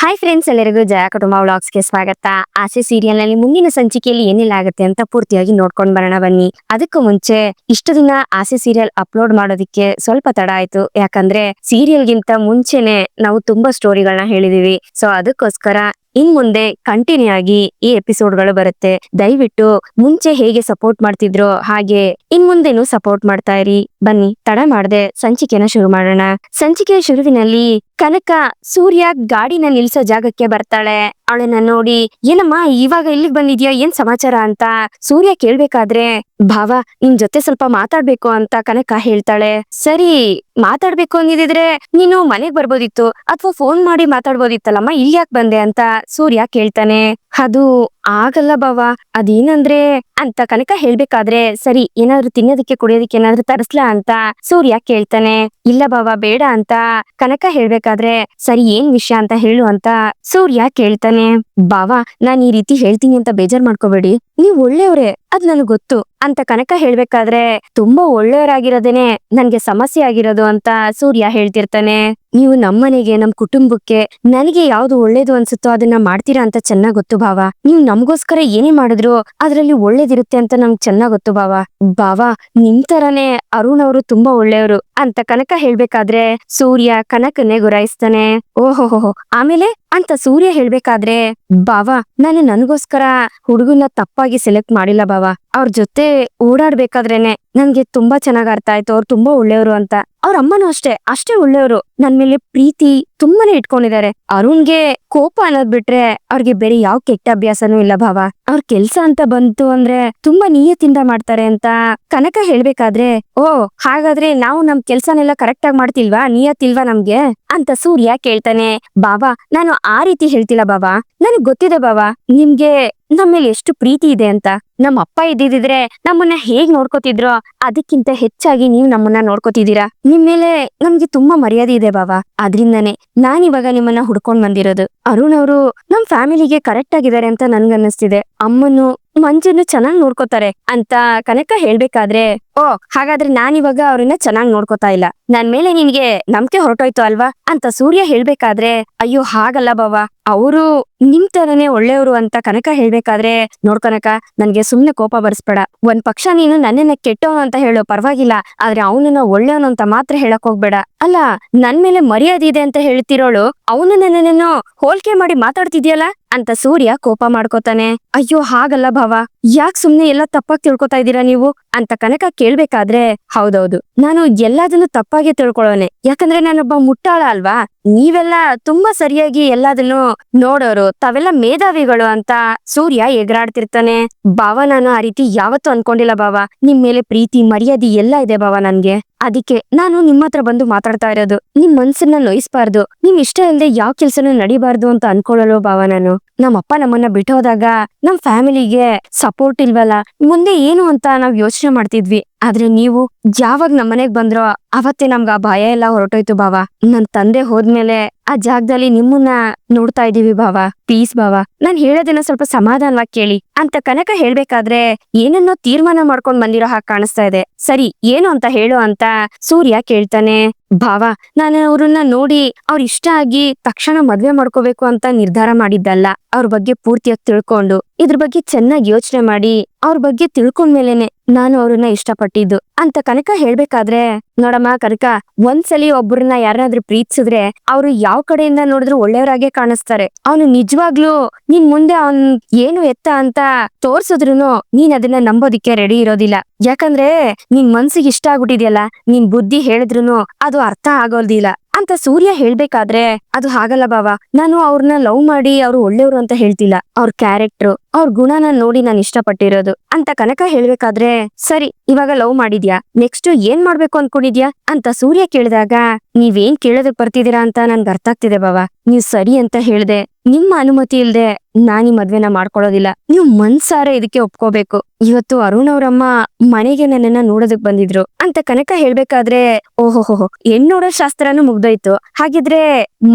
Hi friends ಎಲ್ಲರಿಗೂ ಜಯ ಕುಟುಂಬ ವ್ಲಾಗ್ಸ್ಗೆ ಸ್ವಾಗತ. ಆಸೆ ಸೀರಿಯಲ್ನಲ್ಲಿ ಮುಂದಿನ ಸಂಚಿಕೆಯಲ್ಲಿ ಏನೆಲ್ಲ ಆಗುತ್ತೆ ಅಂತ ಪೂರ್ತಿಯಾಗಿ ನೋಡ್ಕೊಂಡ್ ಬರೋಣ ಬನ್ನಿ. ಅದಕ್ಕೂ ಮುಂಚೆ ಇಷ್ಟು ದಿನ ಆಸೆ ಸೀರಿಯಲ್ ಅಪ್ಲೋಡ್ ಮಾಡೋದಿಕ್ಕೆ ಸ್ವಲ್ಪ ತಡ ಆಯ್ತು. ಯಾಕಂದ್ರೆ ಸೀರಿಯಲ್ ಗಿಂತ ಮುಂಚೆನೆ ನಾವು ತುಂಬಾ ಸ್ಟೋರಿಗಳನ್ನ ಹೇಳಿದೀವಿ. ಸೊ ಅದಕ್ಕೋಸ್ಕರ ಇನ್ ಮುಂದೆ ಕಂಟಿನ್ಯೂ ಆಗಿ ಈ ಎಪಿಸೋಡ್ಗಳು ಬರುತ್ತೆ. ದಯವಿಟ್ಟು ಮುಂಚೆ ಹೇಗೆ ಸಪೋರ್ಟ್ ಮಾಡ್ತಿದ್ರೋ ಹಾಗೆ ಇನ್ ಮುಂದೆನು ಸಪೋರ್ಟ್ ಮಾಡ್ತಾ ಇರಿ. ಬನ್ನಿ, ತಡ ಮಾಡದೆ ಸಂಚಿಕೆನ ಶುರು ಮಾಡೋಣ. ಸಂಚಿಕೆಯ ಶುರುವಿನಲ್ಲಿ ಕನಕ ಸೂರ್ಯ ಗಾಡಿನ ನಿಲ್ಸೋ ಜಾಗಕ್ಕೆ ಬರ್ತಾಳೆ. ಅವಳನ್ನ ನೋಡಿ, ಏನಮ್ಮ, ಇವಾಗ ಇಲ್ಲಿಗೆ ಬಂದಿದ್ಯಾ, ಏನ್ ಸಮಾಚಾರ ಅಂತ ಸೂರ್ಯ ಕೇಳ್ಬೇಕಾದ್ರೆ, ಭಾವ, ನಿನ್ ಜೊತೆ ಸ್ವಲ್ಪ ಮಾತಾಡ್ಬೇಕು ಅಂತ ಕನಕ ಹೇಳ್ತಾಳೆ. ಸರಿ, ಮಾತಾಡ್ಬೇಕು ಅಂದಿದ್ರೆ ನೀನು ಮನೆಗ್ ಬರ್ಬೋದಿತ್ತು, ಅಥವಾ ಫೋನ್ ಮಾಡಿ ಮಾತಾಡ್ಬೋದಿತ್ತಲ್ಲಮ್ಮ ಇಲ್ಲಿ ಯಾಕೆ ಬಂದೆ ಅಂತ ಸೂರ್ಯ ಕೇಳ್ತಾನೆ. ಅದು ಆಗಲ್ಲ ಬಾವ. ಅದೇನಂದ್ರೆ ಅಂತ ಕನಕ ಹೇಳ್ಬೇಕಾದ್ರೆ, ಸರಿ, ಏನಾದ್ರು ತಿನ್ನೋದಕ್ಕೆ, ಕುಡಿಯೋದಕ್ಕೆ ಏನಾದ್ರು ತರಿಸ್ಲಾ ಅಂತ ಸೂರ್ಯ ಕೇಳ್ತಾನೆ. ಇಲ್ಲ ಬಾವ, ಬೇಡ ಅಂತ ಕನಕ ಹೇಳ್ಬೇಕಾದ್ರೆ, ಸರಿ, ಏನ್ ವಿಷಯ ಅಂತ ಹೇಳು ಅಂತ ಸೂರ್ಯ ಕೇಳ್ತಾನೆ. ಬಾವ, ನಾನ್ ಈ ರೀತಿ ಹೇಳ್ತೀನಿ ಅಂತ ಬೇಜಾರ್ ಮಾಡ್ಕೋಬೇಡಿ. ನೀವ್ ಒಳ್ಳೆಯವ್ರೆ, ಅದ್ ನನಗ್ ಗೊತ್ತು ಅಂತ ಕನಕ ಹೇಳ್ಬೇಕಾದ್ರೆ, ತುಂಬಾ ಒಳ್ಳೆಯವರಾಗಿರೋದೇನೆ, ನನ್ಗೆ ಸಮಸ್ಯೆ ಆಗಿರೋದು ಅಂತ ಸೂರ್ಯ ಹೇಳ್ತಿರ್ತಾನೆ. ನೀವು ನಮ್ಮನೆಗೆ, ನಮ್ ಕುಟುಂಬಕ್ಕೆ ನನಗೆ ಯಾವ್ದು ಒಳ್ಳೇದು ಅನ್ಸುತ್ತೋ ಅದನ್ನ ಮಾಡ್ತೀರಾ ಅಂತ ಚೆನ್ನಾಗ್ ಗೊತ್ತು ಭಾವ. ನೀವು ನಮ್ಗೋಸ್ಕರ ಏನೇ ಮಾಡಿದ್ರು ಅದ್ರಲ್ಲಿ ಒಳ್ಳೇದಿರುತ್ತೆ ಅಂತ ನಮ್ಗ್ ಚೆನ್ನಾಗ್ ಗೊತ್ತು ಭಾವ. ಭಾವ, ನಿಮ್ ತರಾನೇ ಅರುಣ್ ಅವರು ತುಂಬಾ ಒಳ್ಳೆಯವರು. ಅಂತ ಕನಕ ಹೇಳ್ಬೇಕಾದ್ರೆ ಸೂರ್ಯ ಕನಕನ್ನೇ ಗುರಾಯಿಸ್ತಾನೆ. ಓಹೋಹೋ ಆಮೇಲೆ ಅಂತ ಸೂರ್ಯ ಹೇಳ್ಬೇಕಾದ್ರೆ, ಬಾವ, ನಾನು ನನಗೋಸ್ಕರ ಹುಡುಗನ್ನ ತಪ್ಪಾಗಿ ಸೆಲೆಕ್ಟ್ ಮಾಡಿಲ್ಲ ಬಾವ. ಅವ್ರ ಜೊತೆ ಓಡಾಡ್ಬೇಕಾದ್ರೇನೆ ನನ್ಗೆ ತುಂಬಾ ಚೆನ್ನಾಗ್ ಅರ್ಥ ಆಯ್ತು. ಅವ್ರು ತುಂಬಾ ಒಳ್ಳೆಯವರು ಅಂತ. ಅವ್ರ ಅಮ್ಮನೂ ಅಷ್ಟೇ ಅಷ್ಟೇ ಒಳ್ಳೆಯವರು. ನನ್ ಮೇಲೆ ಪ್ರೀತಿ ತುಂಬಾನೇ ಇಟ್ಕೊಂಡಿದ್ದಾರೆ. ಅರುಣ್ಗೆ ಕೋಪ ಅನ್ನೋದ್ ಬಿಟ್ರೆ ಅವ್ರಿಗೆ ಬೇರೆ ಯಾವ ಕೆಟ್ಟ ಅಭ್ಯಾಸನೂ ಇಲ್ಲ ಭಾವ ಅವ್ರ ಕೆಲ್ಸ ಅಂತ ಬಂತು ಅಂದ್ರೆ ತುಂಬಾ ನಿಯತ್ತಿಂದ ಮಾಡ್ತಾರೆ ಅಂತ ಕನಕ ಹೇಳ್ಬೇಕಾದ್ರೆ, ಓ, ಹಾಗಾದ್ರೆ ನಾವು ನಮ್ ಕೆಲ್ಸನೆಲ್ಲ ಕರೆಕ್ಟ್ ಆಗಿ ಮಾಡ್ತಿಲ್ವಾ? ನಿಯತ್ತಿಲ್ವಾ ನಮ್ಗೆ? ಅಂತ ಸೂರ್ಯ ಕೇಳ್ತಾನೆ. ಬಾಬಾ ನಾನು ಆ ರೀತಿ ಹೇಳ್ತಿಲ್ಲ ಬಾಬಾ ನನಗ್ ಗೊತ್ತಿದೆ ಬಾಬಾ ನಿಮ್ಗೆ ನಮ್ಮ ಮೇಲೆ ಎಷ್ಟು ಪ್ರೀತಿ ಇದೆ ಅಂತ. ನಮ್ಮ ಅಪ್ಪ ಇದ್ದಿದ್ರೆ ನಮ್ಮನ್ನ ಹೇಗ್ ನೋಡ್ಕೋತಿದ್ರೋ? ಅದಕ್ಕಿಂತ ಹೆಚ್ಚಾಗಿ ನೀವ್ ನಮ್ಮನ್ನ ನೋಡ್ಕೋತಿದ್ದೀರಾ? ನಿಮ್ ಮೇಲೆ ನಮ್ಗೆ ತುಂಬಾ ಮರ್ಯಾದೆ ಇದೆ ಬಾಬಾ ಅದ್ರಿಂದಾನೆ ನಾನಿವಾಗ ನಿಮ್ಮನ್ನ ಹುಡ್ಕೊಂಡ್ ಬಂದಿರೋದು. ಅರುಣ್ ಅವರು ನಮ್ ಫ್ಯಾಮಿಲಿಗೆ ಕರೆಕ್ಟ್ ಆಗಿದ್ದಾರೆ ಅಂತ ನನ್ಗನ್ನಿಸ್ತಿದೆ. ಅಮ್ಮನು ಮಂಜುನು ಚೆನ್ನಾಗ್ ನೋಡ್ಕೋತಾರೆ ಅಂತ ಕನಕ ಹೇಳ್ಬೇಕಾದ್ರೆ, ಓ, ಹಾಗಾದ್ರೆ ನಾನಿವಾಗ ಅವ್ರನ್ನ ಚೆನ್ನಾಗ್ ನೋಡ್ಕೋತಾ ಇಲ್ಲ. ನನ್ ಮೇಲೆ ನಿನ್ಗೆ ನಂಬಿಕೆ ಹೊರಟೋಯ್ತು ಅಲ್ವಾ? ಅಂತ ಸೂರ್ಯ ಹೇಳ್ಬೇಕಾದ್ರೆ, ಅಯ್ಯೋ, ಹಾಗಲ್ಲ ಬಾವ. ಅವರು ನಿಮ್ ತರನೇ ಒಳ್ಳೆಯವರು ಅಂತ ಕನಕ ಹೇಳ್ಬೇಕಾದ್ರೆ ನೋಡ್ಕನಕ ನನ್ಗೆ ಸುಮ್ನೆ ಕೋಪ ಬರ್ಸ್ಬೇಡ. ಒಂದ್ ಪಕ್ಷ ನೀನು ನನ್ನನ್ನ ಕೆಟ್ಟವನು ಅಂತ ಹೇಳೋ ಪರವಾಗಿಲ್ಲ, ಆದ್ರೆ ಅವನನ್ನ ಒಳ್ಳೆಯವನು ಅಂತ ಮಾತ್ರ ಹೇಳಕ್ ಹೋಗ್ಬೇಡ. ಅಲ್ಲ, ನನ್ ಮೇಲೆ ಮರ್ಯಾದೆ ಇದೆ ಅಂತ ಹೇಳ್ತಿರೋಳು, ಅವನು ನನ್ನನ್ನು ಹೋಲ್ಕೆ ಮಾಡಿ ಮಾತಾಡ್ತಿದ್ಯಲ್ಲ? ಅಂತ ಸೂರ್ಯ ಕೋಪ ಮಾಡ್ಕೋತಾನೆ. ಅಯ್ಯೋ, ಹಾಗಲ್ಲ ಭಾವ. ಯಾಕ್ ಸುಮ್ನೆ ಎಲ್ಲ ತಪ್ಪಾಗಿ ತಿಳ್ಕೊತಾ ಇದ್ದೀರಾ ನೀವು? ಅಂತ ಕನಕ ಕೇಳ್ಬೇಕಾದ್ರೆ, ಹೌದೌದು. ನಾನು ಎಲ್ಲದನ್ನು ತಪ್ಪಾಗಿ ತಿಳ್ಕೊಳ್ಳೋನೆ. ಯಾಕಂದ್ರೆ ನಾನೊಬ್ಬ ಮುಟ್ಟಾಳ ಅಲ್ವಾ? ನೀವೆಲ್ಲ ತುಂಬಾ ಸರಿಯಾಗಿ ಎಲ್ಲದನ್ನು ನೋಡೋರು. ತಾವೆಲ್ಲ ಮೇಧಾವಿಗಳು ಅಂತ ಸೂರ್ಯ ಎಗರಾಡ್ತಿರ್ತಾನೆ. ಭಾವ ನಾನು ಆ ರೀತಿ ಯಾವತ್ತೂ ಅನ್ಕೊಂಡಿಲ್ಲ ಭಾವ. ನಿಮ್ ಮೇಲೆ ಪ್ರೀತಿ, ಮರ್ಯಾದೆ ಎಲ್ಲ ಇದೆ ಭಾವ ನನ್ಗೆ. ಅದಕ್ಕೆ ನಾನು ನಿಮ್ಮ ಹತ್ರ ಬಂದು ಮಾತಾಡ್ತಾ ಇರೋದು. ನಿಮ್ ಮನ್ಸನ್ನ ನೋಯಿಸ್ಬಾರ್ದು. ನಿಮ್ ಇಷ್ಟ ಇಲ್ಲದೆ ಯಾವ ಕೆಲ್ಸನೂ ನಡಿಬಾರ್ದು ಅಂತ ಅನ್ಕೊಳ್ಳಲು ಭಾವ ನಾನು. ನಮ್ಮಪ್ಪ ನಮ್ಮನ್ನ ಬಿಟ್ಟೋದಾಗ ನಮ್ ಫ್ಯಾಮಿಲಿಗೆ ಸಪೋರ್ಟ್ ಇಲ್ವಲ್ಲ? ಮುಂದೆ ಏನು ಅಂತ ನಾವ್ ಯೋಚನೆ ಮಾಡ್ತಿದ್ವಿ. ಆದ್ರೆ ನೀವು ಯಾವಾಗ ನಮ್ಮನೆಗ್ ಬಂದ್ರೋ ಅವತ್ತೇ ನಮ್ಗ ಆ ಭಯ ಎಲ್ಲ ಹೊರಟೋಯ್ತು ಭಾವ. ನನ್ ತಂದೆ ಹೋದ್ಮೇಲೆ ಆ ಜಾಗದಲ್ಲಿ ನಿಮ್ಮನ್ನ ನೋಡ್ತಾ ಇದೀವಿ ಭಾವ. ಪ್ಲೀಸ್ ಭಾವ. ನಾನ್ ಹೇಳೋದನ್ನ ಸ್ವಲ್ಪ ಸಮಾಧಾನವಾಗಿ ಕೇಳಿ. ಅಂತ ಕನಕ ಹೇಳ್ಬೇಕಾದ್ರೆ ಏನನ್ನೋ ತೀರ್ಮಾನ ಮಾಡ್ಕೊಂಡ್ ಬಂದಿರೋ ಹಾಗೆ ಕಾಣಿಸ್ತಾ ಇದೆ. ಸರಿ, ಏನು ಅಂತ ಹೇಳು ಅಂತ ಸೂರ್ಯ ಕೇಳ್ತಾನೆ. ಭಾವ, ನಾನು ಅವ್ರನ್ನ ನೋಡಿ ಅವ್ರ ಇಷ್ಟ ಆಗಿ ತಕ್ಷಣ ಮದ್ವೆ ಮಾಡ್ಕೋಬೇಕು ಅಂತ ನಿರ್ಧಾರ ಮಾಡಿದ್ದಲ್ಲ. ಅವ್ರ ಬಗ್ಗೆ ಪೂರ್ತಿಯಾಗಿ ತಿಳ್ಕೊಂಡು, ಇದ್ರ ಬಗ್ಗೆ ಚೆನ್ನಾಗಿ ಯೋಚನೆ ಮಾಡಿ, ಅವ್ರ ಬಗ್ಗೆ ತಿಳ್ಕೊಂಡ್ಮೇಲೆನೆ ನಾನು ಅವ್ರನ್ನ ಇಷ್ಟಪಟ್ಟಿದ್ದು. ಅಂತ ಕನಕ ಹೇಳ್ಬೇಕಾದ್ರೆ, ನೋಡಮ್ಮ ಕನಕ, ಒಂದ್ಸಲಿ ಒಬ್ಬರನ್ನ ಯಾರನ್ನಾದ್ರೂ ಪ್ರೀತಿಸಿದ್ರೆ ಅವ್ರು ಯಾವ ಕಡೆಯಿಂದ ನೋಡಿದ್ರು ಒಳ್ಳೆಯವರಾಗೆ ಕಾಣಿಸ್ತಾರೆ. ಅವನು ನಿಜವಾಗ್ಲೂ ನಿನ್ ಮುಂದೆ ಅವನ್ ಏನು ಎತ್ತ ಅಂತ ತೋರ್ಸಿದ್ರುನು ನೀನ್ ಅದನ್ನ ನಂಬೋದಿಕ್ಕೆ ರೆಡಿ ಇರೋದಿಲ್ಲ. ಯಾಕಂದ್ರೆ ನಿನ್ ಮನ್ಸಿಗೆ ಇಷ್ಟ ಆಗ್ಬಿಟ್ಟಿದ್ಯಲ್ಲ, ನಿನ್ ಬುದ್ಧಿ ಹೇಳಿದ್ರುನು ಅದು ಅರ್ಥ ಆಗೋದಿಲ್ಲ ಅಂತ ಸೂರ್ಯ ಹೇಳ್ಬೇಕಾದ್ರೆ, ಅದು ಹಾಗಲ್ಲ ಬಾವ. ನಾನು ಅವ್ರನ್ನ ಲವ್ ಮಾಡಿ ಅವ್ರು ಒಳ್ಳೆಯವರು ಅಂತ ಹೇಳ್ತಿಲ್ಲ. ಅವ್ರ ಕ್ಯಾರೆಕ್ಟರ್ ಅವ್ರ ಗುಣನ ನೋಡಿ ನಾನು ಇಷ್ಟಪಟ್ಟಿರೋದು. ಅಂತ ಕನಕ ಹೇಳ್ಬೇಕಾದ್ರೆ, ಸರಿ, ಇವಾಗ ಲವ್ ಮಾಡಿದ್ಯಾ? ನೆಕ್ಸ್ಟ್ ಏನ್ ಮಾಡ್ಬೇಕು ಅನ್ಕೊಂಡಿದ್ಯಾ? ಅಂತ ಸೂರ್ಯ ಕೇಳಿದಾಗ, ನೀವೇನ್ ಕೇಳೋದಕ್ ಬರ್ತಿದೀರಾ ಅಂತ ನನ್ಗೆ ಅರ್ಥ ಆಗ್ತಿದೆ ಬಾವ. ನೀವ್ ಸರಿ ಅಂತ ಹೇಳ್ದೆ. ನಿಮ್ಮ ಅನುಮತಿ ಇಲ್ದೆ ನಾನ್ ಈ ಮದ್ವೆನ ಮಾಡ್ಕೊಳ್ಳೋದಿಲ್ಲ. ನೀವು ಮನ್ಸಾರೆ ಇದಕ್ಕೆ ಒಪ್ಕೋಬೇಕು. ಇವತ್ತು ಅರುಣ್ ಅವ್ರಮ್ಮ ಮನೆಗೆ ನನ್ನನ್ನ ನೋಡೋದಕ್ ಬಂದಿದ್ರು. ಅಂತ ಕನಕ ಹೇಳ್ಬೇಕಾದ್ರೆ ಓಹೋಹೋ ಹೆಣ್ ನೋಡೋ ಶಾಸ್ತ್ರನೂ ಮುಗ್ದೋಯ್ತು ಹಾಗಿದ್ರೆ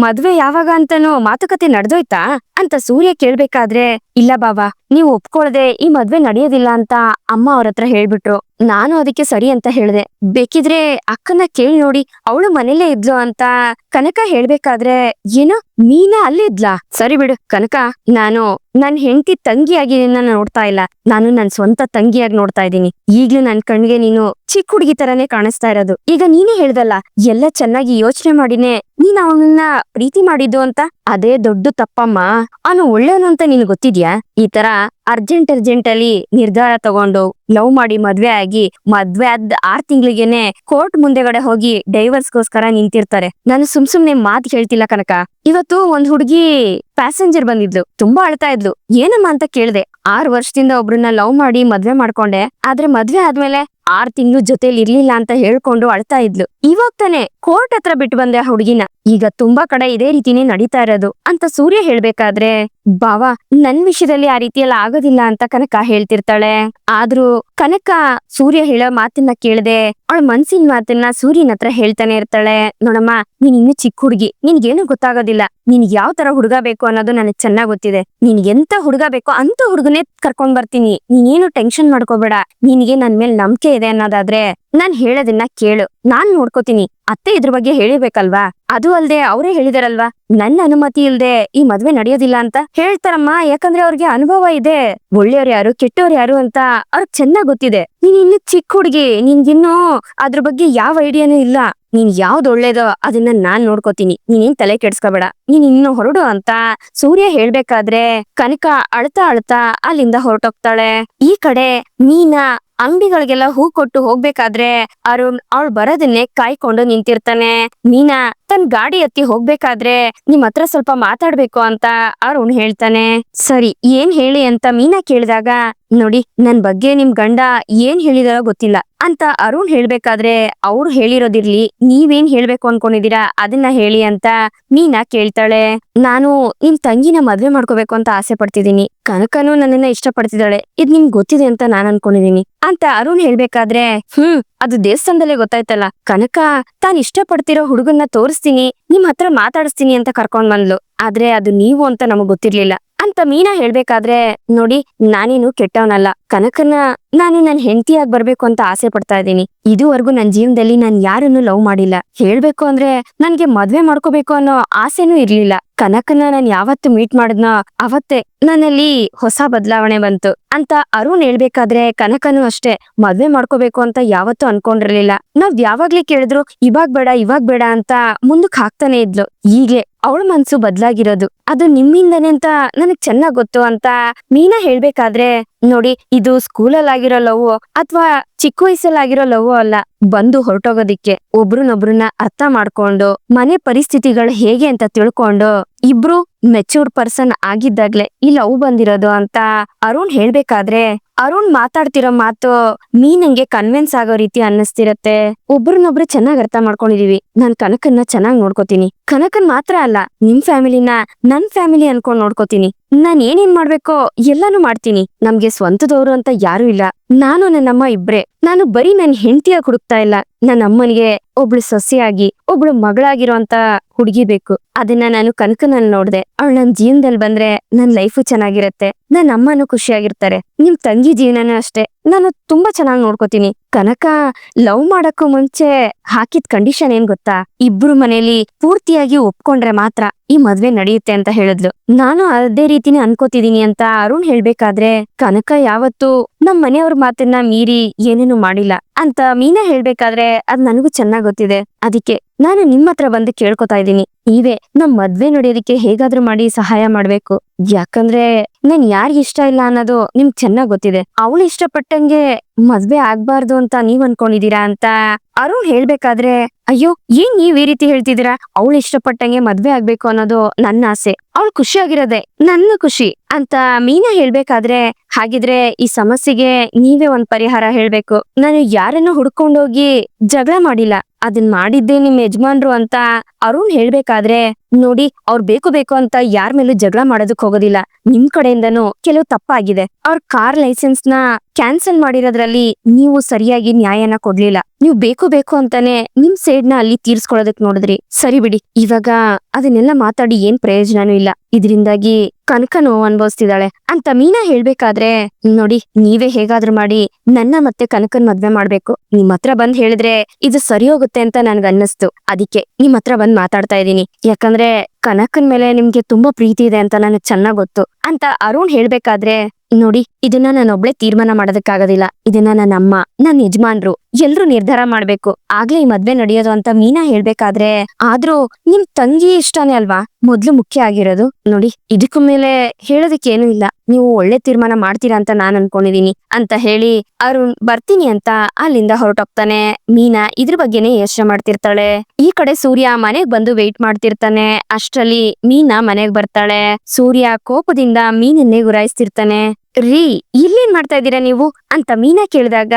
ಮದ್ವೆ ಯಾವಾಗ ಅಂತಾನು ಮಾತುಕತೆ ನಡೆದೋಯ್ತಾ? ಅಂತ ಸೂರ್ಯ ಕೇಳ್ಬೇಕಾದ್ರೆ, ಇಲ್ಲ ಬಾಬಾ ನೀವು ಒಪ್ಕೊಳ್ದೆ ಈ ಮದ್ವೆ ನಡೆಯೋದಿಲ್ಲ ಅಂತ ಅಮ್ಮ ಅವ್ರ ಹತ್ರ ಹೇಳ್ಬಿಟ್ರು. ನಾನು ಅದಕ್ಕೆ ಸರಿ ಅಂತ ಹೇಳ್ದೆ. ಬೇಕಿದ್ರೆ ಅಕ್ಕನ ಕೇಳಿ ನೋಡಿ, ಅವಳು ಮನೇಲೇ ಇದ್ಲು ಅಂತ ಕನಕ ಹೇಳ್ಬೇಕಾದ್ರೆ, ಏನೋ ಮೀನಾ ಅಲ್ಲೇ ಇದ್ಲಾ? ಸರಿ ಬಿಡು, ಕನಕ, ನಾನು ನನ್ ಹೆಂಡತಿ ತಂಗಿಯಾಗಿ ನಿನ್ನ ನೋಡ್ತಾ ಇಲ್ಲ. ನಾನು ನನ್ ಸ್ವಂತ ತಂಗಿಯಾಗಿ ನೋಡ್ತಾ ಇದ್ದೀನಿ. ಈಗ್ಲೂ ನನ್ ಕಣ್ಗೆ ನೀನು ಚಿಕ್ಕ ಹುಡುಗಿ ತರಾನೇ ಕಾಣಿಸ್ತಾ ಇರೋದು. ಈಗ ನೀನೇ ಹೇಳ್ದಲ್ಲ, ಎಲ್ಲ ಚೆನ್ನಾಗಿ ಯೋಚನೆ ಮಾಡಿನೆ, ನೀನ್ ಅವನನ್ನ ಪ್ರೀತಿ ಮಾಡಿದ್ದು ಅಂತ? ಅದೇ ದೊಡ್ಡ ತಪ್ಪಮ್ಮ. ಅವನು ಒಳ್ಳೆಯವನು ಅಂತ ನಿನ್ ಗೊತ್ತಿದ್ಯಾ? ಈ ತರ ಅರ್ಜೆಂಟ್ ಅರ್ಜೆಂಟ್ ಅಲ್ಲಿ ನಿರ್ಧಾರ ತಗೊಂಡು ಲವ್ ಮಾಡಿ ಮದ್ವೆ ಆಗಿ, ಮದ್ವೆ ಆದ್ ಆರ್ ತಿಂಗಳಿಗೆನೆ ಕೋರ್ಟ್ ಮುಂದೆಗಡೆ ಹೋಗಿ ಡೈವರ್ಸ್ ಗೋಸ್ಕರ ನಿಂತಿರ್ತಾರೆ. ನಾನು ಸುಮ್ ಸುಮ್ನೆ ಮಾತ್ ಹೇಳ್ತಿಲ್ಲ ಕನಕ. ಇವತ್ತು ಒಂದ್ ಹುಡುಗಿ ಪ್ಯಾಸೆಂಜರ್ ಬಂದಿದ್ಲು. ತುಂಬಾ ಅಳ್ತಾ ಇದ್ಲು. ಏನಮ್ಮ ಅಂತ ಕೇಳ್ದೆ. ಆರ್ ವರ್ಷದಿಂದ ಒಬ್ರನ್ನ ಲವ್ ಮಾಡಿ ಮದ್ವೆ ಮಾಡ್ಕೊಂಡೆ. ಆದ್ರೆ ಮದ್ವೆ ಆದ್ಮೇಲೆ ಆರ್ ತಿಂಗಳು ಜೊತೆಲಿ ಇರ್ಲಿಲ್ಲ ಅಂತ ಹೇಳ್ಕೊಂಡು ಅಳ್ತಾ ಇದ್ಲು. ಇವಾಗ ತಾನೆ ಕೋರ್ಟ್ ಹತ್ರ ಬಿಟ್ಟು ಬಂದೆ ಆ ಹುಡುಗಿನ. ಈಗ ತುಂಬಾ ಕಡೆ ಇದೇ ರೀತಿನೇ ನಡೀತಾ ಇರೋದು ಅಂತ ಸೂರ್ಯ ಹೇಳ್ಬೇಕಾದ್ರೆ, ಬಾವಾ, ನನ್ ವಿಷಯದಲ್ಲಿ ಆ ರೀತಿಯೆಲ್ಲ ಆಗೋದಿಲ್ಲ ಅಂತ ಕನಕ ಹೇಳ್ತಿರ್ತಾಳೆ. ಆದ್ರೂ ಕನಕ ಸೂರ್ಯ ಹೇಳೋ ಮಾತನ್ನ ಕೇಳದೆ, ಅವಳ ಮನ್ಸಿನ ಮಾತನ್ನ ಸೂರ್ಯನ ಹತ್ರ ಹೇಳ್ತಾನೆ ಇರ್ತಾಳೆ. ನೋಡಮ್ಮ, ನೀನ್ ಇನ್ನು ಚಿಕ್ಕ ಹುಡುಗಿ, ನಿನ್ಗೇನು ಗೊತ್ತಾಗೋದಿಲ್ಲ. ನಿನ್ ಯಾವ ತರ ಹುಡುಗ ಬೇಕು ಅನ್ನೋದು ನನಗ್ ಚೆನ್ನಾಗ್ ಗೊತ್ತಿದೆ. ನೀನ್ ಎಂತ ಹುಡುಗ ಬೇಕೋ ಅಂತ ಹುಡುಗನೇ ಕರ್ಕೊಂಡ್ ಬರ್ತೀನಿ. ನೀನೇನು ಟೆನ್ಷನ್ ಮಾಡ್ಕೋಬೇಡ. ನಿನ್ಗೆ ನನ್ ಮೇಲ್ ನಂಬಿಕೆ ಇದೆ ಅನ್ನೋದಾದ್ರೆ ನಾನ್ ಹೇಳೋದನ್ನ ಕೇಳು. ನಾನ್ ನೋಡ್ಕೋತೀನಿ. ಅತ್ತೆ ಇದ್ರ ಬಗ್ಗೆ ಹೇಳಿರ್ಬೇಕಲ್ವಾ? ಅದು ಅಲ್ದೆ ಅವರೇ ಹೇಳಿದಾರಲ್ವಾ? ನನ್ನ ಅನುಮತಿ ಇಲ್ದೆ ಈ ಮದ್ವೆ ನಡೆಯೋದಿಲ್ಲ ಅಂತ ಹೇಳ್ತಾರಮ್ಮ, ಯಾಕಂದ್ರೆ ಅವ್ರಿಗೆ ಅನುಭವ ಇದೆ. ಒಳ್ಳೆಯವ್ರು ಯಾರು, ಕೆಟ್ಟವ್ರು ಯಾರು ಅಂತ ಅವ್ರಿಗೆ ಚೆನ್ನಾಗ್ ಗೊತ್ತಿದೆ. ನೀನ್ ಇನ್ನು ಚಿಕ್ಕ ಹುಡುಗಿ ನಿನ್ಗಿನ್ನೂ ಅದ್ರ ಬಗ್ಗೆ ಯಾವ ಐಡಿಯಾನೂ ಇಲ್ಲ. ನೀನ್ ಯಾವ್ದು ಒಳ್ಳೇದೋ ಅದನ್ನ ನಾನ್ ನೋಡ್ಕೋತೀನಿ. ನೀನೇನ್ ತಲೆ ಕೆಡ್ಸ್ಕೋಬೇಡ. ನೀನ್ ಇನ್ನು ಹೊರಡು ಅಂತ ಸೂರ್ಯ ಹೇಳ್ಬೇಕಾದ್ರೆ ಕನಕ ಅಳ್ತಾ ಅಳ್ತಾ ಅಲ್ಲಿಂದ ಹೊರಟೋಗ್ತಾಳೆ. ಈ ಕಡೆ ಮೀನಾ ಅಂಗಡಿಗಳಿಗೆಲ್ಲ ಹೂ ಕೊಟ್ಟು ಹೋಗ್ಬೇಕಾದ್ರೆ ಅರುಣ್ ಅವಳು ಬರೋದನ್ನೇ ಕಾಯ್ಕೊಂಡು ನಿಂತಿರ್ತಾನೆ. ಮೀನಾ ತನ್ ಗಾಡಿ ಹತ್ತಿ ಹೋಗ್ಬೇಕಾದ್ರೆ ನಿಮ್ ಹತ್ರ ಸ್ವಲ್ಪ ಮಾತಾಡ್ಬೇಕು ಅಂತ ಅರುಣ್ ಹೇಳ್ತಾನೆ. ಸರಿ, ಏನ್ ಹೇಳಿ ಅಂತ ಮೀನಾ ಕೇಳಿದಾಗ, ನೋಡಿ, ನನ್ ಬಗ್ಗೆ ನಿಮ್ ಗಂಡ ಏನ್ ಹೇಳಿದಾರೋ ಗೊತ್ತಿಲ್ಲ ಅಂತ ಅರುಣ್ ಹೇಳ್ಬೇಕಾದ್ರೆ ಅವ್ರು ಹೇಳಿರೋದಿರ್ಲಿ, ನೀವೇನ್ ಹೇಳ್ಬೇಕು ಅನ್ಕೊಂಡಿದೀರಾ ಅದನ್ನ ಹೇಳಿ ಅಂತ ಮೀನಾ ಕೇಳ್ತಾಳೆ. ನಾನು ನಿಮ್ ತಂಗಿನ ಮದ್ವೆ ಮಾಡ್ಕೋಬೇಕು ಅಂತ ಆಸೆ ಪಡ್ತಿದೀನಿ ಕನಕನು ನನ್ನನ್ನ ಇಷ್ಟ ಪಡ್ತಿದ್ದಾಳೆ ಇದ್ ನಿಮ್ ಗೊತ್ತಿದೆ ಅಂತ ನಾನ್ ಅನ್ಕೊಂಡಿದೀನಿ ಅಂತ ಅರುಣ್ ಹೇಳ್ಬೇಕಾದ್ರೆ, ಹ್ಮ್, ಅದು ದೇವಸ್ಥಾನದಲ್ಲೇ ಗೊತ್ತಾಯ್ತಲ್ಲ. ಕನಕ ತಾನ್ ಇಷ್ಟ ಪಡ್ತಿರೋ ಹುಡುಗನ್ನ ತೋರಿಸ್ತೀನಿ ನಿಮ್ ಹತ್ರ ಮಾತಾಡಿಸ್ತೀನಿ ಅಂತ ಕರ್ಕೊಂಡ್ ಬಂದ್ಲು. ಆದ್ರೆ ಅದು ನೀವು ಅಂತ ನಮಗ್ ಗೊತ್ತಿರ್ಲಿಲ್ಲ. ಅಂತ ಮೀನಾ ಹೇಳ್ಬೇಕಾದ್ರೆ, ನೋಡಿ, ನಾನೇನು ಕೆಟ್ಟವನಲ್ಲ. ಕನಕನ ನಾನು ನನ್ ಹೆಂಡತಿಯಾಗಿ ಬರ್ಬೇಕು ಅಂತ ಆಸೆ ಪಡ್ತಾ ಇದ್ದೀನಿ. ಇದುವರೆಗೂ ನನ್ ಜೀವನದಲ್ಲಿ ನಾನ್ ಯಾರನ್ನು ಲವ್ ಮಾಡಿಲ್ಲ. ಹೇಳ್ಬೇಕು ಅಂದ್ರೆ ನನ್ಗೆ ಮದ್ವೆ ಮಾಡ್ಕೋಬೇಕು ಅನ್ನೋ ಆಸೆನೂ ಇರ್ಲಿಲ್ಲ. ಕನಕನ ನಾನ್ ಯಾವತ್ತು ಮೀಟ್ ಮಾಡಿದ್ನೋ, ಅವತ್ತೇ ನನ್ನಲ್ಲಿ ಹೊಸ ಬದಲಾವಣೆ ಬಂತು ಅಂತ ಅರುಣ್ ಹೇಳ್ಬೇಕಾದ್ರೆ ಕನಕನು ಅಷ್ಟೇ, ಮದ್ವೆ ಮಾಡ್ಕೋಬೇಕು ಅಂತ ಯಾವತ್ತೂ ಅನ್ಕೊಂಡಿರ್ಲಿಲ್ಲ. ನಾವ್ ಯಾವಾಗ್ಲೇ ಕೇಳಿದ್ರು, ಇವಾಗ್ ಬೇಡ ಇವಾಗ್ ಬೇಡ ಅಂತ ಮುಂದಕ್ ಹಾಕ್ತಾನೆ ಇದ್ಲು. ಈಗ್ಲೇ ಅವಳ ಮನ್ಸು ಬದ್ಲಾಗಿರೋದು. ಅದು ನಿಮ್ಮಿಂದನೇ ಅಂತ ನನಗ್ ಚೆನ್ನಾಗ್ ಗೊತ್ತು ಅಂತ ಮೀನಾ ಹೇಳ್ಬೇಕಾದ್ರೆ ನೋಡಿ, ಇದು ಸ್ಕೂಲಲ್ಲಿ ಆಗಿರೋ ಲವ್ ಅಥವಾ ಚಿಕ್ಕ ವಯಸ್ಸಲ್ಲಾಗಿರೋ ಲವ್ ಅಲ್ಲ. ಬಂದು ಹೊರಟೋಗೋದಿಕ್ಕೆ ಒಬ್ರನ್ನೊಬ್ರನ್ನ ಅರ್ಥ ಮಾಡ್ಕೊಂಡು, ಮನೆ ಪರಿಸ್ಥಿತಿಗಳು ಹೇಗೆ ಅಂತ ತಿಳ್ಕೊಂಡು, ಇಬ್ರು ಮೆಚೂರ್ ಪರ್ಸನ್ ಆಗಿದ್ದಾಗ್ಲೆ ಈ ಲವ್ ಬಂದಿರೋದು ಅಂತ ಅರುಣ್ ಹೇಳ್ಬೇಕಾದ್ರೆ, ಅರುಣ್ ಮಾತಾಡ್ತಿರೋ ಮಾತು ಮೀನಂಗೆ ಕನ್ವಿನ್ಸ್ ಆಗೋ ರೀತಿ ಅನ್ನಿಸ್ತಿರತ್ತೆ. ಒಬ್ರನ್ನೊಬ್ರು ಚೆನ್ನಾಗ್ ಅರ್ಥ ಮಾಡ್ಕೊಂಡಿದೀವಿ. ನಾನ್ ಕನಕನ್ನ ಚೆನ್ನಾಗ್ ನೋಡ್ಕೋತೀನಿ. ಕನಕನ್ ಮಾತ್ರ ಅಲ್ಲ, ನಿಮ್ ಫ್ಯಾಮಿಲಿನ ನನ್ ಫ್ಯಾಮಿಲಿ ಅನ್ಕೊಂಡ್ ನೋಡ್ಕೋತೀನಿ. ನಾನ್ ಏನೇನ್ ಮಾಡ್ಬೇಕೋ ಎಲ್ಲಾನು ಮಾಡ್ತೀನಿ. ನಮ್ಗೆ ಸ್ವಂತದವ್ರು ಅಂತ ಯಾರು ಇಲ್ಲ. ನಾನು ನನ್ನಮ್ಮ ಇಬ್ರೆ. ನಾನು ಬರೀ ನನ್ ಹೆಂಡತಿಯಾಗಿ ಹುಡುಕ್ತಾ ಇಲ್ಲ. ನನ್ನ ಅಮ್ಮನಿಗೆ ಒಬ್ಳು ಸೊಸೆಯಾಗಿ, ಒಬ್ಳು ಮಗಳಾಗಿರೋ ಅಂತ ಹುಡುಗಿ ಬೇಕು. ಅದನ್ನ ನಾನು ಕನಕನಲ್ಲಿ ನೋಡ್ದೆ. ಅವಳು ನನ್ ಜೀವನದಲ್ಲಿ ಬಂದ್ರೆ ನನ್ ಲೈಫು ಚೆನ್ನಾಗಿರತ್ತೆ. ನನ್ನ ಅಮ್ಮನೂ ಖುಷಿಯಾಗಿರ್ತಾರೆ. ನಿಮ್ ತಂಗಿ ಜೀವನನೂ ಅಷ್ಟೇ. ನಾನು ತುಂಬಾ ಚೆನ್ನಾಗಿ ನೋಡ್ಕೋತೀನಿ. ಕನಕ ಲವ್ ಮಾಡಕ್ಕೂ ಮುಂಚೆ ಹಾಕಿದ ಕಂಡೀಷನ್ ಏನ್ ಗೊತ್ತಾ? ಇಬ್ರು ಮನೇಲಿ ಪೂರ್ತಿಯಾಗಿ ಒಪ್ಕೊಂಡ್ರೆ ಮಾತ್ರ ಈ ಮದ್ವೆ ನಡೆಯುತ್ತೆ ಅಂತ ಹೇಳಿದ್ಲು. ನಾನು ಅದೇ ರೀತಿನೇ ಅನ್ಕೋತಿದೀನಿ ಅಂತ ಅರುಣ್ ಹೇಳ್ಬೇಕಾದ್ರೆ, ಕನಕ ಯಾವತ್ತು ನಮ್ ಮನೆಯವ್ರ ಮಾತನ್ನ ಮೀರಿ ಏನೇನು ಮಾಡಿಲ್ಲ ಅಂತ ಮೀನಾ ಹೇಳ್ಬೇಕಾದ್ರೆ ಅದ್ ನನಗೂ ಚೆನ್ನಾಗ್ ಗೊತ್ತಿದೆ. ಅದಕ್ಕೆ ನಾನು ನಿಮ್ ಹತ್ರ ಬಂದು ಕೇಳ್ಕೊತಾ ಇದ್ದೀನಿ. ನೀವೇ ನಮ್ ಮದ್ವೆ ನಡೆಯೋದಕ್ಕೆ ಹೇಗಾದ್ರೂ ಮಾಡಿ ಸಹಾಯ ಮಾಡ್ಬೇಕು. ಯಾಕಂದ್ರೆ ನನ್ ಯಾರಿಗ್ ಇಷ್ಟ ಇಲ್ಲ ಅನ್ನೋದು ನಿಮ್ಗ್ ಚೆನ್ನಾಗ್ ಗೊತ್ತಿದೆ. ಅವಳು ಇಷ್ಟಪಟ್ಟಂಗೆ ಮದ್ವೆ ಆಗ್ಬಾರ್ದು ಅಂತ ನೀವ್ ಅನ್ಕೊಂಡಿದೀರಾ ಅಂತ ಅರುಣ್ ಹೇಳ್ಬೇಕಾದ್ರೆ, ಅಯ್ಯೋ, ಏನ್ ನೀವ್ ಈ ರೀತಿ ಹೇಳ್ತಿದೀರಾ ಅವಳು ಇಷ್ಟಪಟ್ಟಂಗೆ ಮದ್ವೆ ಆಗ್ಬೇಕು ಅನ್ನೋದು ನನ್ನ ಆಸೆ. ಅವಳು ಖುಷಿಯಾಗಿರೋದೆ, ನನ್ನ ಖುಷಿ ಅಂತ ಮೀನಾ ಹೇಳ್ಬೇಕಾದ್ರೆ, ಹಾಗಿದ್ರೆ ಈ ಸಮಸ್ಯೆಗೆ ನೀವೇ ಒಂದ್ ಪರಿಹಾರ ಹೇಳ್ಬೇಕು. ನಾನು ಯಾರನ್ನು ಹುಡ್ಕೊಂಡೋಗಿ ಜಗಳ ಮಾಡಿಲ್ಲ. ಅದನ್ ಮಾಡಿದ್ದೆ ನಿಮ್ ಯಜಮಾನ್ರು ಅಂತ ಅರುಣ್ ಹೇಳ್ಬೇಕಾದ್ರೆ ನೋಡಿ, ಅವ್ರ್ ಬೇಕು ಬೇಕು ಅಂತ ಯಾರ ಮೇಲೂ ಜಗಳ ಮಾಡೋದಕ್ ಹೋಗೋದಿಲ್ಲ. ನಿಮ್ ಕಡೆಯಿಂದನು ಕೆಲವು ತಪ್ಪಾಗಿದೆ. ಅವ್ರ ಕಾರ್ ಲೈಸೆನ್ಸ್ನ ಕ್ಯಾನ್ಸಲ್ ಮಾಡಿರೋದ್ರಲ್ಲಿ ನೀವು ಸರಿಯಾಗಿ ನ್ಯಾಯನ ಕೊಡ್ಲಿಲ್ಲ. ನೀವು ಬೇಕು ಬೇಕು ಅಂತಾನೆ ನಿಮ್ ಸೈಡ್ನ ಅಲ್ಲಿ ತೀರ್ಸ್ಕೊಳ್ಳೋದಕ್ ನೋಡಿದ್ರಿ. ಸರಿ ಬಿಡಿ. ಇವಾಗ ಅದನ್ನೆಲ್ಲ ಮಾತಾಡಿ ಏನ್ ಪ್ರಯೋಜನನೂ ಇಲ್ಲ. ಇದರಿಂದಾಗಿ ಕನಕ ನೋವು ಅನ್ಭವಿಸ್ತಿದ್ದಾಳೆ. ಅಂತ ಮೀನಾ ಹೇಳ್ಬೇಕಾದ್ರೆ, ನೋಡಿ, ನೀವೇ ಹೇಗಾದ್ರೂ ಮಾಡಿ ನನ್ನ ಮತ್ತೆ ಕನಕನ್ ಮದ್ವೆ ಮಾಡ್ಬೇಕು. ನಿಮ್ ಹತ್ರ ಬಂದ್ ಹೇಳಿದ್ರೆ ಇದು ಸರಿ ಹೋಗುತ್ತೆ ಅಂತ ನನ್ಗ ಅನ್ನಿಸ್ತು ಅದಕ್ಕೆ ನಿಮ್ ಹತ್ರ ಬಂದ್ ಮಾತಾಡ್ತಾ ಇದ್ದೀನಿ. ಯಾಕಂದ್ರೆ で ಕನಕನ್ ಮೇಲೆ ನಿಮ್ಗೆ ತುಂಬಾ ಪ್ರೀತಿ ಇದೆ ಅಂತ ನನಗ್ ಚೆನ್ನಾಗ್ ಗೊತ್ತು. ಅಂತ ಅರುಣ್ ಹೇಳ್ಬೇಕಾದ್ರೆ, ನೋಡಿ, ಇದನ್ನ ನಾನು ಒಬ್ಳೆ ತೀರ್ಮಾನ ಮಾಡೋದಕ್ಕಾಗೋದಿಲ್ಲ. ಇದನ್ನ ನನ್ನ ಅಮ್ಮ ನನ್ನ ಯಜಮಾನ್ರು ಎಲ್ರು ನಿರ್ಧಾರ ಮಾಡ್ಬೇಕು. ಆಗ್ಲೇ ಈ ಮದ್ವೆ ನಡೆಯೋದು ಅಂತ ಮೀನಾ ಹೇಳ್ಬೇಕಾದ್ರೆ, ಆದ್ರೂ ನಿಮ್ ತಂಗಿ ಇಷ್ಟನೇ ಅಲ್ವಾ? ಮೊದ್ಲು ಮುಖ್ಯ ಆಗಿರೋದು. ನೋಡಿ, ಇದಕ್ಕೂ ಮೇಲೆ ಹೇಳೋದಕ್ಕೇನು ಇಲ್ಲ. ನೀವು ಒಳ್ಳೆ ತೀರ್ಮಾನ ಮಾಡ್ತೀರಾ ಅಂತ ನಾನ್ ಅನ್ಕೊಂಡಿದೀನಿ. ಅಂತ ಹೇಳಿ ಅರುಣ್, ಬರ್ತೀನಿ ಅಂತ ಅಲ್ಲಿಂದ ಹೊರಟೋಗ್ತಾನೆ. ಮೀನಾ ಇದ್ರ ಬಗ್ಗೆನೇ ಯೋಚನೆ ಮಾಡ್ತಿರ್ತಾಳೆ. ಈ ಕಡೆ ಸೂರ್ಯ ಮನೆಗ್ ಬಂದು ವೆಯ್ಟ್ ಮಾಡ್ತಿರ್ತಾನೆ. ಅಷ್ಟ್ರಲ್ಲಿ ಮೀನಾ ಮನೆಗ್ ಬರ್ತಾಳೆ. ಸೂರ್ಯ ಕೋಪದಿಂದ ಮೀನನ್ನೇ ಗುರಾಯಿಸ್ತಿರ್ತಾನೆ. ರೀ, ಇಲ್ಲೇನ್ ಮಾಡ್ತಾ ಇದ್ದೀರಾ ನೀವು? ಅಂತ ಮೀನಾ ಕೇಳಿದಾಗ,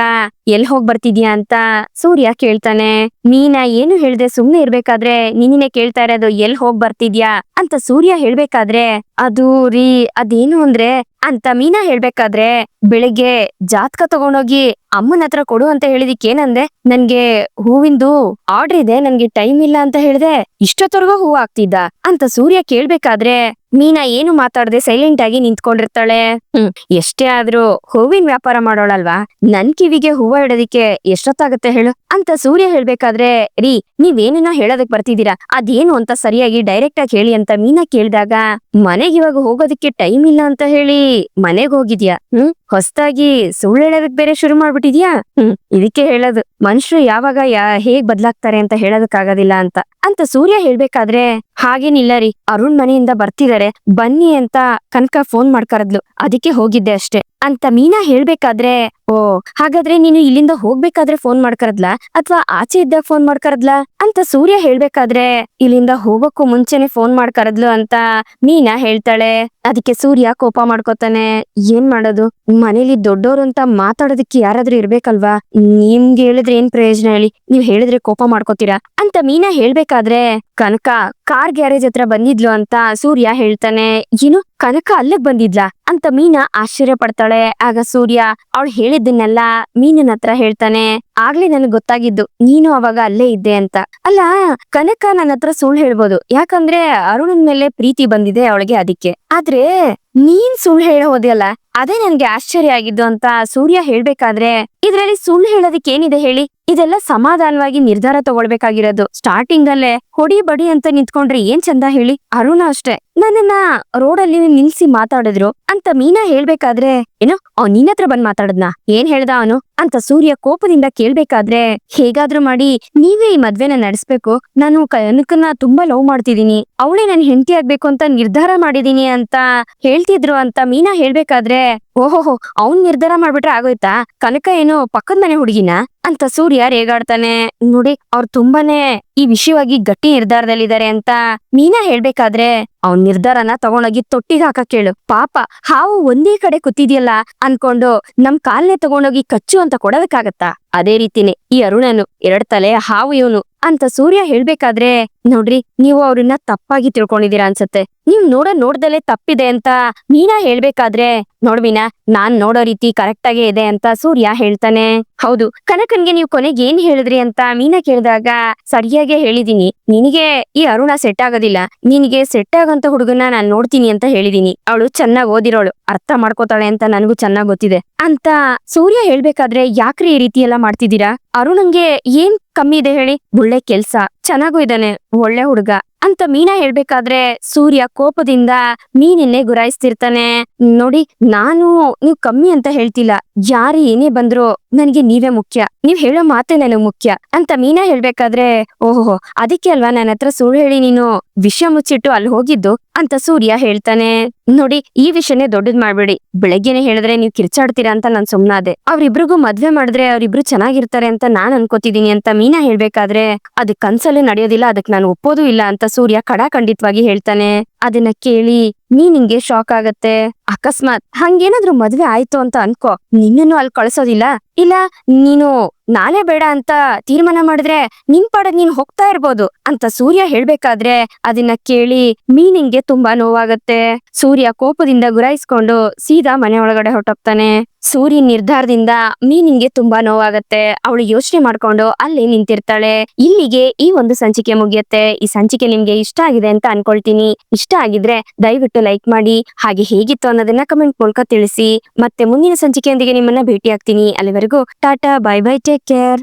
ಎಲ್ ಹೋಗ್ ಬರ್ತಿದ್ಯಾ ಅಂತ? ಸೂರ್ಯ ಕೇಳ್ತಾನೆ, ಮೀನಾ, ಏನು ಹೇಳ್ದೆ? ಸುಮ್ನೆ ಇರ್ಬೇಕಾದ್ರೆ ನಿನ್ನೆ ಕೇಳ್ತಾ ಇರೋದು ಎಲ್ ಹೋಗ್ ಬರ್ತಿದ್ಯಾ? ಅಂತ ಸೂರ್ಯ ಹೇಳ್ಬೇಕಾದ್ರೆ, ಅದು ರೀ, ಅದೇನು ಅಂದ್ರೆ? ಅಂತ ಮೀನಾ ಹೇಳ್ಬೇಕಾದ್ರೆ, ಬೆಳಿಗ್ಗೆ ಜಾತಕ ತಗೊಂಡೋಗಿ ಅಮ್ಮನ ಹತ್ರ ಕೊಡು ಅಂತ ಹೇಳಿದಿಕ್ ಏನಂದೆ ನನ್ಗೆ ಹೂವಿಂದು ಆರ್ಡರ್ ಇದೆ, ನನ್ಗೆ ಟೈಮ್ ಇಲ್ಲ ಅಂತ ಹೇಳ್ದೆ, ಇಷ್ಟೊತ್ತರ್ಗೂ ಹೂವು ಆಗ್ತಿದ್ದ ಅಂತ ಸೂರ್ಯ ಕೇಳ್ಬೇಕಾದ್ರೆ ಮೀನಾ ಏನು ಮಾತಾಡದೆ ಸೈಲೆಂಟ್ ಆಗಿ ನಿಂತ್ಕೊಂಡಿರ್ತಾಳೆ. ಹ್ಮ್. ಎಷ್ಟೇ ಆದ್ರೂ ಹೂವಿನ ವ್ಯಾಪಾರ ಮಾಡೋಳಲ್ವಾ? ನನ್ ಕಿವಿಗೆ ಹೂವ ಇಡೋದಿಕ್ಕೆ ಎಷ್ಟೊತ್ತಾಗತ್ತೆ ಹೇಳು? ಅಂತ ಸೂರ್ಯ ಹೇಳ್ಬೇಕಾದ್ರೆ ರೀ ನೀವೇನೇನೋ ಹೇಳೋದಕ್ ಬರ್ತಿದ್ದೀರಾ? ಅದೇನು ಅಂತ ಸರಿಯಾಗಿ ಡೈರೆಕ್ಟ್ ಆಗಿ ಹೇಳಿ ಅಂತ ಮೀನಾ ಕೇಳಿದಾಗ ಮನೆಗೆ ಇವಾಗ ಹೋಗೋದಕ್ಕೆ ಟೈಮ್ ಇಲ್ಲ ಅಂತ ಹೇಳಿ ಮನೆಗ್ ಹೋಗಿದ್ಯಾ? ಹ್ಮ್? ಹೊಸ್ದಾಗಿ ಸುಳ್ಳು ಹೇಳೋದಕ್ ಬೇರೆ ಶುರು ಮಾಡ್ಬಿಟ್ಟಿದ್ಯಾ? ಹ್ಮ್, ಇದಕ್ಕೆ ಹೇಳೋದು. ಮನುಷ್ಯರು ಯಾವಾಗ ಯಾ, ಹೇಗ್ ಬದ್ಲಾಗ್ತಾರೆ ಅಂತ ಹೇಳೋದಕ್ಕಾಗೋದಿಲ್ಲ ಅಂತ. ಅಂತ ಸೂರ್ಯ ಹೇಳ್ಬೇಕಾದ್ರೆ, ಹಾಗೇನಿಲ್ಲ ರೀ, ಅರುಣ್ ಮನೆಯಿಂದ ಬರ್ತಿದಾರೆ. ಬನ್ನಿ ಅಂತ ಕನಕ ಫೋನ್ ಮಾಡ್ಕರದ್ಲು. ಅದಕ್ಕೆ ಹೋಗಿದ್ದೆ ಅಷ್ಟೇ. ಅಂತ ಮೀನಾ ಹೇಳ್ಬೇಕಾದ್ರೆ, ಓ, ಹಾಗಾದ್ರೆ ನೀನು ಇಲ್ಲಿಂದ ಹೋಗ್ಬೇಕಾದ್ರೆ ಫೋನ್ ಮಾಡ್ಕರದ್ಲಾ? ಅಥವಾ ಆಚೆ ಇದ್ದಾಗ ಫೋನ್ ಮಾಡ್ಕರದ್ಲಾ? ಅಂತ ಸೂರ್ಯ ಹೇಳ್ಬೇಕಾದ್ರೆ, ಇಲ್ಲಿಂದ ಹೋಗಕ್ಕೂ ಮುಂಚೆನೆ ಫೋನ್ ಮಾಡ್ಕರದ್ಲು ಅಂತ ಮೀನಾ ಹೇಳ್ತಾಳೆ. ಅದಕ್ಕೆ ಸೂರ್ಯ ಕೋಪ ಮಾಡ್ಕೋತಾನೆ. ಏನ್ ಮಾಡೋದು? ಮನೇಲಿ ದೊಡ್ಡೋರು ಅಂತ ಮಾತಾಡೋದಕ್ಕೆ ಯಾರಾದ್ರೂ ಇರ್ಬೇಕಲ್ವಾ? ನಿಮ್ಗೆ ಹೇಳಿದ್ರೆ ಏನ್ ಪ್ರಯೋಜನ ಹೇಳಿ? ನೀವ್ ಹೇಳಿದ್ರೆ ಕೋಪ ಮಾಡ್ಕೋತೀರಾ? ಅಂತ ಮೀನಾ ಹೇಳ್ಬೇಕಾದ್ರೆ, ಕನಕ, ಕಾರ್ ಗ್ಯಾರೇಜ್ ಹತ್ರ ಬಂದಿದ್ಲು ಅಂತ ಸೂರ್ಯ ಹೇಳ್ತಾನೆ. ಏನು? ಕನಕ ಅಲ್ಲಿಗ್ ಬಂದಿದ್ಲಾ? ಅಂತ ಮೀನಾ ಆಶ್ಚರ್ಯ ಪಡ್ತಾಳೆ. ಆಗ ಸೂರ್ಯ, ಅವಳು ಹೇಳಿದ್ದನ್ನೆಲ್ಲ ಮೀನಿನ ಹತ್ರ ಹೇಳ್ತಾನೆ. ಆಗ್ಲೇ ನನ್ಗೆ ಗೊತ್ತಾಗಿದ್ದು. ನೀನು ಅವಾಗ ಅಲ್ಲೇ ಇದ್ದೆ ಅಂತ. ಅಲ್ಲ, ಕನಕ ನನ್ನ ಹತ್ರ ಸುಳ್ಳು ಹೇಳ್ಬೋದು. ಯಾಕಂದ್ರೆ ಅರುಣನ್ ಮೇಲೆ ಪ್ರೀತಿ ಬಂದಿದೆ ಅವಳಿಗೆ ಅದಕ್ಕೆ. ಆದ್ರೆ ನೀನ್ ಸುಳ್ಳು ಹೇಳ ಹೋದ್ಯಲ್ಲ, ಅದೇ ನನ್ಗೆ ಆಶ್ಚರ್ಯ ಆಗಿದ್ದು ಅಂತ ಸೂರ್ಯ ಹೇಳ್ಬೇಕಾದ್ರೆ, ಇದ್ರಲ್ಲಿ ಸುಳ್ಳು ಹೇಳೋದಕ್ಕೆ ಏನಿದೆ ಹೇಳಿ? ಇದೆಲ್ಲ ಸಮಾಧಾನವಾಗಿ ನಿರ್ಧಾರ ತಗೊಳ್ಬೇಕಾಗಿರೋದು. ಸ್ಟಾರ್ಟಿಂಗ್ ಅಲ್ಲೇ ಹೊಡಿ ಬಡಿ ಅಂತ ನಿಂತ್ಕೊಂಡ್ರೆ ಏನ್ ಚಂದ ಹೇಳಿ? ಅರುಣ ಅಷ್ಟೇ. ನನ್ನನ್ನ ಅಲ್ಲಿ ನಿಲ್ಸಿ ಮಾತಾಡಿದ್ರು ಅಂತ ಮೀನಾ ಹೇಳ್ಬೇಕಾದ್ರೆ, ಏನೋ, ಅವ್ ನಿನ್ ಹತ್ರ ಬಂದ್ ಮಾತಾಡದ್ನ? ಏನ್ ಹೇಳ್ದ ಅವನು? ಅಂತ ಸೂರ್ಯ ಕೋಪದಿಂದ ಕೇಳ್ಬೇಕಾದ್ರೆ, ಹೇಗಾದ್ರೂ ಮಾಡಿ, ನೀವೇ ಈ ಮದ್ವೆನ ನಡೆಸ್ಬೇಕು. ನಾನು ಕನಕನ್ನ ತುಂಬಾ ಲವ್ ಮಾಡ್ತಿದೀನಿ ಅವಳೇ ನನ್ ಹೆಂಡತಿ ಆಗ್ಬೇಕು ಅಂತ ನಿರ್ಧಾರ ಮಾಡಿದೀನಿ ಅಂತ ಹೇಳ್ತಿದ್ರು ಅಂತ ಮೀನಾ ಹೇಳ್ಬೇಕಾದ್ರೆ, ಓಹೋಹೋ, ಅವ್ನ್ ನಿರ್ಧಾರ ಮಾಡ್ಬಿಟ್ರೆ ಆಗೋಯ್ತಾ? ಕನಕ ಏನು ಪಕ್ಕದ ಮನೆ ಹುಡುಗಿನ? ಅಂತ ಸೂರ್ಯ ರೇಗಾಡ್ತಾನೆ. ನೋಡಿ, ಅವ್ರು ತುಂಬಾನೇ ಈ ವಿಷಯವಾಗಿ ಗಟ್ಟಿ ನಿರ್ಧಾರದಲ್ಲಿದ್ದಾರೆ ಅಂತ ಮೀನಾ ಹೇಳ್ಬೇಕಾದ್ರೆ, ಅವ್ನ್ ನಿರ್ಧಾರನ ತಗೊಂಡೋಗಿ ತೊಟ್ಟಿಗೆ ಹಾಕಕ್ ಕೇಳು ಪಾಪ, ಹಾವು ಒಂದೇ ಕಡೆ ಕೂತಿದ್ಯಲ್ಲ, ಅನ್ಕೊಂಡು ನಮ್ ಕಾಲ್ನೆ ತಗೊಂಡೋಗಿ ಕಚ್ಚು ಅಂತ ಕೊಡೋದಕ್ಕಾಗತ್ತಾ? ಅದೇ ರೀತಿನೇ ಈ ಅರುಣನು ಎರಡ್ ತಲೆ ಹಾವು ಇವನು ಅಂತ ಸೂರ್ಯ ಹೇಳ್ಬೇಕಾದ್ರೆ, ನೋಡ್ರಿ, ನೀವು ಅವ್ರನ್ನ ತಪ್ಪಾಗಿ ತಿಳ್ಕೊಂಡಿದ್ದೀರಾ ಅನ್ಸತ್ತೆ. ನೀವ್ ನೋಡೋ ನೋಡ್ದಲೆ ತಪ್ಪಿದೆ ಅಂತ ಮೀನಾ ಹೇಳ್ಬೇಕಾದ್ರೆ, ನೋಡ್ ಮೀನಾ, ನಾನ್ ನೋಡೋ ರೀತಿ ಕರೆಕ್ಟ್ ಆಗೇ ಇದೆ ಅಂತ ಸೂರ್ಯ ಹೇಳ್ತಾನೆ. ಹೌದು, ಕನಕನ್ಗೆ ನೀವು ಕೊನೆಗೆ ಏನ್ ಹೇಳಿದ್ರಿ ಅಂತ ಮೀನಾ ಕೇಳಿದಾಗ, ಸರಿಯಾಗೇ ಹೇಳಿದೀನಿ. ನಿನಗೆ ಈ ಅರುಣ ಸೆಟ್ ಆಗೋದಿಲ್ಲ. ನಿನಗೆ ಸೆಟ್ ಆಗಂತ ಹುಡುಗನ ನಾನ್ ನೋಡ್ತೀನಿ ಅಂತ ಹೇಳಿದೀನಿ. ಅವಳು ಚೆನ್ನಾಗ್ ಓದಿರೋಳು. ಅರ್ಥ ಮಾಡ್ಕೋತಾಳೆ ಅಂತ ನನಗೂ ಚೆನ್ನಾಗ್ ಗೊತ್ತಿದೆ. ಅಂತ ಸೂರ್ಯ ಹೇಳ್ಬೇಕಾದ್ರೆ ಯಾಕ್ರಿ ಈ ರೀತಿ ಎಲ್ಲ ಮಾಡ್ತಿದ್ದೀರಾ? ಅರುಣಂಗೆ ಏನ್ ಕಮ್ಮಿ ಇದೆ ಹೇಳಿ? ಒಳ್ಳೆ ಕೆಲ್ಸ. ಚೆನ್ನಾಗೂ ಇದ್ದಾನೆ. ಒಳ್ಳೆ ಹುಡುಗ. ಅಂತ ಮೀನಾ ಹೇಳ್ಬೇಕಾದ್ರೆ ಸೂರ್ಯ ಕೋಪದಿಂದ ಮೀನನ್ನೇ ಗುರಾಯಿಸ್ತಿರ್ತಾನೆ. ನೋಡಿ, ನಾನು ನೀವು ಕಮ್ಮಿ ಅಂತ ಹೇಳ್ತಿಲ್ಲ. ಯಾರು ಏನೇ ಬಂದ್ರು ನನ್ಗೆ ನೀವೇ ಮುಖ್ಯ. ನೀವ್ ಹೇಳೋ ಮಾತೆ ನನಗ್ ಮುಖ್ಯ ಅಂತ ಮೀನಾ ಹೇಳ್ಬೇಕಾದ್ರೆ, ಓಹೋ, ಅದಕ್ಕೆ ಅಲ್ವಾ ನನ್ನ ಹತ್ರ ಸುಳ್ಳು ಹೇಳಿ ನೀನು ವಿಷಯ ಮುಚ್ಚಿಟ್ಟು ಅಲ್ಲಿ ಹೋಗಿದ್ದು? ಅಂತ ಸೂರ್ಯ ಹೇಳ್ತಾನೆ. ನೋಡಿ, ಈ ವಿಷಯನೇ ದೊಡ್ಡದ್ ಮಾಡ್ಬೇಡಿ. ಬೆಳಗ್ಗೆನೆ ಹೇಳಿದ್ರೆ ನೀವ್ ಕಿರ್ಚಾಡ್ತೀರಾ ಅಂತ ನಾನ್ ಸುಮ್ನಾದೆ. ಅವ್ರಿಬ್ರಿಗೂ ಮದ್ವೆ ಮಾಡಿದ್ರೆ ಅವ್ರಿಬ್ರು ಚೆನ್ನಾಗಿರ್ತಾರೆ ಅಂತ ನಾನ್ ಅನ್ಕೋತಿದೀನಿ ಅಂತ ಮೀನಾ ಹೇಳ್ಬೇಕಾದ್ರೆ, ಅದ್ ಕನ್ಸಲ್ಲೇ ನಡೆಯೋದಿಲ್ಲ, ಅದಕ್ ನಾನು ಒಪ್ಪೋದು ಇಲ್ಲ ಅಂತ ಸೂರ್ಯ ಖಡಾಖಂಡಿತವಾಗಿ ಹೇಳ್ತಾನೆ. ಅದನ್ನ ಕೇಳಿ ಮೀನಿಂಗೆ ಶಾಕ್ ಆಗತ್ತೆ, ಅಕಸ್ಮಾತ್ ಹಂಗೇನಾದ್ರು ಮದ್ವೆ ಆಯ್ತು ಅಂತ ಅನ್ಕೋ. ನಿನ್ನನ್ನು ಅಲ್ಲಿ ಕಳ್ಸೋದಿಲ್ಲ. ಇಲ್ಲ, ನೀನು ನಾನೇ ಬೇಡ ಅಂತ ತೀರ್ಮಾನ ಮಾಡಿದ್ರೆ ನಿನ್ ಪಾಡ ನೀನ್ ಹೋಗ್ತಾ ಇರ್ಬೋದು ಅಂತ ಸೂರ್ಯ ಹೇಳ್ಬೇಕಾದ್ರೆ ಅದನ್ನ ಕೇಳಿ, ಮೀನಿಂಗೆ ತುಂಬಾ ನೋವಾಗತ್ತೆ. ಸೂರ್ಯ ಕೋಪದಿಂದ ಗುರಾಯಿಸ್ಕೊಂಡು ಸೀದಾ ಮನೆ ಒಳಗಡೆ ಹೊರಟೋಗ್ತಾನೆ. ಸೂರ್ಯ ನಿರ್ಧಾರದಿಂದ ಮೀನಿಂಗೆ ತುಂಬಾ ನೋವಾಗತ್ತೆ. ಅವಳು ಯೋಚನೆ ಮಾಡ್ಕೊಂಡು ಅಲ್ಲಿ ನಿಂತಿರ್ತಾಳೆ. ಇಲ್ಲಿಗೆ ಈ ಒಂದು ಸಂಚಿಕೆ ಮುಗಿಯತ್ತೆ. ಈ ಸಂಚಿಕೆ ನಿಮ್ಗೆ ಇಷ್ಟ ಆಗಿದೆ ಅಂತ ಅನ್ಕೊಳ್ತೀನಿ. ಇಷ್ಟ ಆಗಿದ್ರೆ ದಯವಿಟ್ಟು ಲೈಕ್ ಮಾಡಿ. ಹಾಗೆ ಹೇಗಿತ್ತು ಅನ್ನೋದನ್ನ ಕಮೆಂಟ್ ಮೂಲಕ ತಿಳಿಸಿ. ಮತ್ತೆ ಮುಂದಿನ ಸಂಚಿಕೆಯೊಂದಿಗೆ ನಿಮ್ಮನ್ನ ಭೇಟಿ ಆಗ್ತೀನಿ ಅಲ್ಲಿವರೆಗೂ tata, bye bye, take care.